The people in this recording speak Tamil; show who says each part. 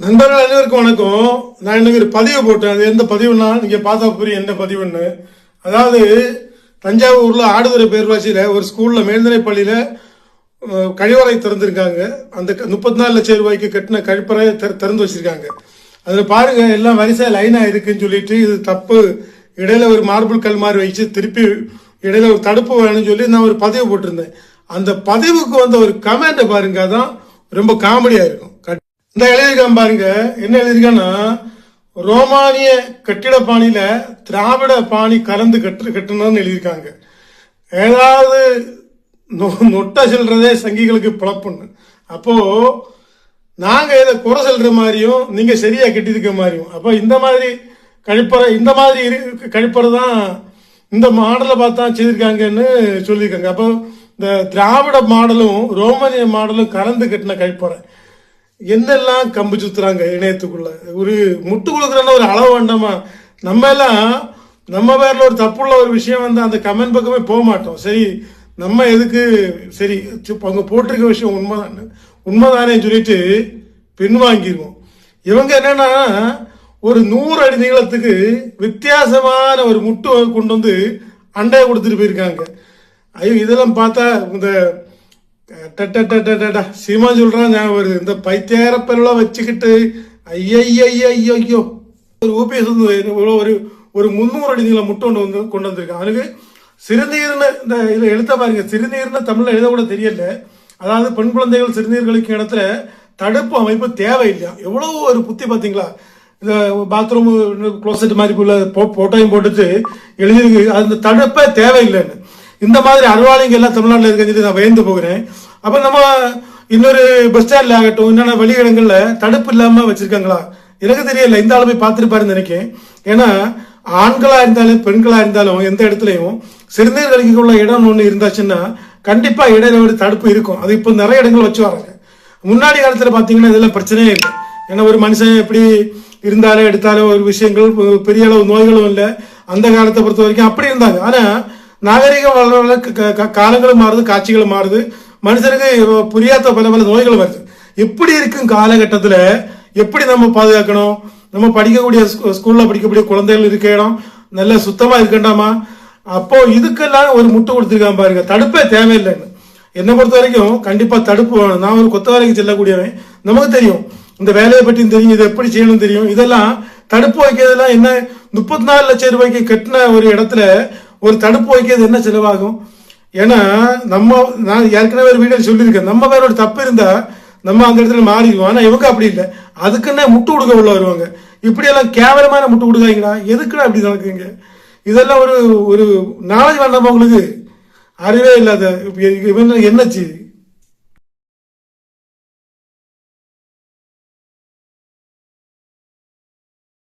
Speaker 1: நண்பர்கள் அனைவருக்கும் வணக்கம். நான் இன்னைக்கு ஒரு பதிவு போட்டேன். அது எந்த பதிவுனா நீங்க பார்த்தா புரியும் என்ன பதிவுன்னு. அதாவது தஞ்சாவூர்ல ஆடுதுறை பேரூராட்சியில ஒரு ஸ்கூல்ல மேல்நிலைப்பள்ளியில கழிவறை திறந்திருக்காங்க. அந்த முப்பத்தி நாலு லட்சம் ரூபாய்க்கு கட்டின கழிப்பறை திறந்து வச்சிருக்காங்க. அதுல பாருங்க எல்லாம் வரிசை லைனா இருக்குன்னு சொல்லிட்டு இது தப்பு. இடையில ஒரு மார்பிள் கல் மாதிரி வச்சு திருப்பி இடையில ஒரு தடுப்பு வேணும்னு சொல்லி நான் ஒரு பதிவு போட்டிருந்தேன். அந்த பதிவுக்கு வந்த ஒரு கமெண்ட்டை பாருங்க அதான் ரொம்ப காமெடியா இருக்கும். இந்த எழுதியிருக்கான் பாருங்க என்ன எழுதியிருக்கான்னா ரோமானிய கட்டிட பாணியில திராவிட பாணி கலந்து கட்டு கட்டணும்னு எழுதியிருக்காங்க. ஏதாவது நொ- செல்றதே சங்கிகளுக்கு பிழப்புன்னு அப்போ நாங்கள் இதை குறை செல்ற மாதிரியும் நீங்கள் சரியாக கட்டியிருக்க மாதிரியும். அப்போ இந்த மாதிரி கழிப்பறை இந்த மாதிரி இரு- கழிப்பறை தான் இந்த மாடலை பார்த்தா செய்திருக்காங்கன்னு சொல்லியிருக்காங்க. அப்போ இந்த திராவிட மாடலும் ரோமானிய மாடலும் கலந்து கட்டின கழிப்பறை. என்னெல்லாம் கம்பு சுத்துறாங்க இணையத்துக்குள்ள? ஒரு முட்டு கொடுக்குறன்னு ஒரு அளவு வேண்டாமா? நம்ம எல்லாம் நம்ம பேரில் ஒரு தப்புள்ள ஒரு விஷயம் வந்து அந்த கமெண்ட் பக்கமே போக மாட்டோம். சரி நம்ம எதுக்கு சரி அவங்க போட்டிருக்க விஷயம் உண்மைதான் உண்மைதானேன்னு சொல்லிட்டு பின்வாங்கிடுவோம் இவங்க என்னன்னா ஒரு நூறு அடி நீளத்துக்கு வித்தியாசமான ஒரு முட்டு கொண்டு வந்து அண்டையை கொடுத்துட்டு போயிருக்காங்க. ஐயோ இதெல்லாம் பார்த்தா இந்த சீமா சொல்றான் ஞாபகம் வருது. இந்த பைத்தியாரப்பெல்லாம் வச்சுக்கிட்டு ஐயோ ஒரு ஓபிஎஸ் வந்து ஒரு- ஒரு முன்னூறு முந்நூறு அடி நீளம் முட்டை ஒன்று வந்து கொண்டு வந்திருக்கான் அவனுக்கு சிறுநீர்னு இந்த இதில் எழுத்த பாருங்க. சிறுநீர்னு தமிழில் எழுத கூட தெரியல. அதாவது பெண் குழந்தைகள் சிறுநீர்களுக்கு இடத்துல தடுப்பு அமைப்பு தேவையில்லையா எவ்வளோ ஒரு புத்தி பார்த்தீங்களா? இந்த பாத்ரூம் க்ளோசெட் மாதிரி உள்ள போ- போட்டோயும் போட்டுட்டு எழுதியிருக்கு. அந்த தடுப்பே தேவையில்லைன்னு. இந்த மாதிரி அறிவாளிங்க எல்லாம் தமிழ்நாட்டில் இருக்கிறது நான் பயந்து போகிறேன். அப்போ நம்ம இன்னொரு பஸ் ஸ்டாண்ட்ல ஆகட்டும் என்னென்ன வெளியிடங்கள்ல தடுப்பு இல்லாமல் வச்சுருக்காங்களா? எனக்கு தெரியல. இந்த ஆளு போய் பார்த்துருப்பாருன்னு நினைக்கிறேன். ஏன்னா ஆண்களாக இருந்தாலும் பெண்களாக இருந்தாலும் எந்த இடத்துலையும் சிறுநீர் கழிக்கக்குள்ள இடம் ஒன்று இருந்தாச்சுன்னா கண்டிப்பாக இடையில ஒரு தடுப்பு இருக்கும். அது இப்போ நிறைய இடங்கள் வச்சு வராங்க. முன்னாடி காலத்தில் பார்த்தீங்கன்னா இதெல்லாம் பிரச்சனையே இல்லை. ஏன்னா ஒரு மனுஷன் எப்படி இருந்தாலும் எடுத்தாலும் ஒரு விஷயங்கள் பெரிய அளவு நோய்களும் இல்லை. அந்த காலத்தை பொறுத்த வரைக்கும் அப்படி இருந்தாங்க. ஆனால் நாகரிகம் வளர க- காலங்களும் மாறுது காட்சிகளும் மாறுது. மனுஷனுக்கு புரியாத பல பல நோய்கள் வருது. எப்படி இருக்கும் காலகட்டத்தில்? எப்படி நம்ம பாதுகாக்கணும்? நம்ம படிக்கக்கூடிய ஸ்கூ- படிக்கக்கூடிய குழந்தைகள் இருக்க இடம் நல்ல சுத்தமாக இருக்கண்டாமா? அப்போ இதுக்கெல்லாம் ஒரு முட்டு கொடுத்துருக்கான் பாருங்க. தடுப்பே தேவையில்லைன்னு. என்னை பொறுத்த வரைக்கும் கண்டிப்பாக தடுப்பு வேணும். நான் ஒரு கொத்த வேலைக்கு செல்லக்கூடியவன். நமக்கு தெரியும். இந்த வேலையை பற்றியும் தெரியும். இதை எப்படி செய்யணும் தெரியும். இதெல்லாம் தடுப்பு வைக்கிறதுலாம் என்ன முப்பத்தி நாலு லட்சம் ரூபாய்க்கு கட்டின ஒரு இடத்துல ஒரு தடுப்பு வைக்கிறது என்ன செலவாகும்? ஏன்னா நம்ம நான் ஏற்கனவே ஒரு வீடியோ சொல்லியிருக்கேன். நம்ம வேற ஒரு தப்பு இருந்தால் நம்ம அந்த இடத்துல மாறிடுவோம். ஆனால் இவங்க அப்படி இல்லை. அதுக்குன்னே முட்டு கொடுக்க உள்ள வருவாங்க. இப்படியெல்லாம் கேவலமான முட்டு கொடுக்காங்களா எதுக்குடா அப்படி நடக்குங்க இதெல்லாம் ஒரு ஒரு நாலேஜ் வேண்டாமா உங்களுக்கு அறிவே இல்லாத என்னச்சு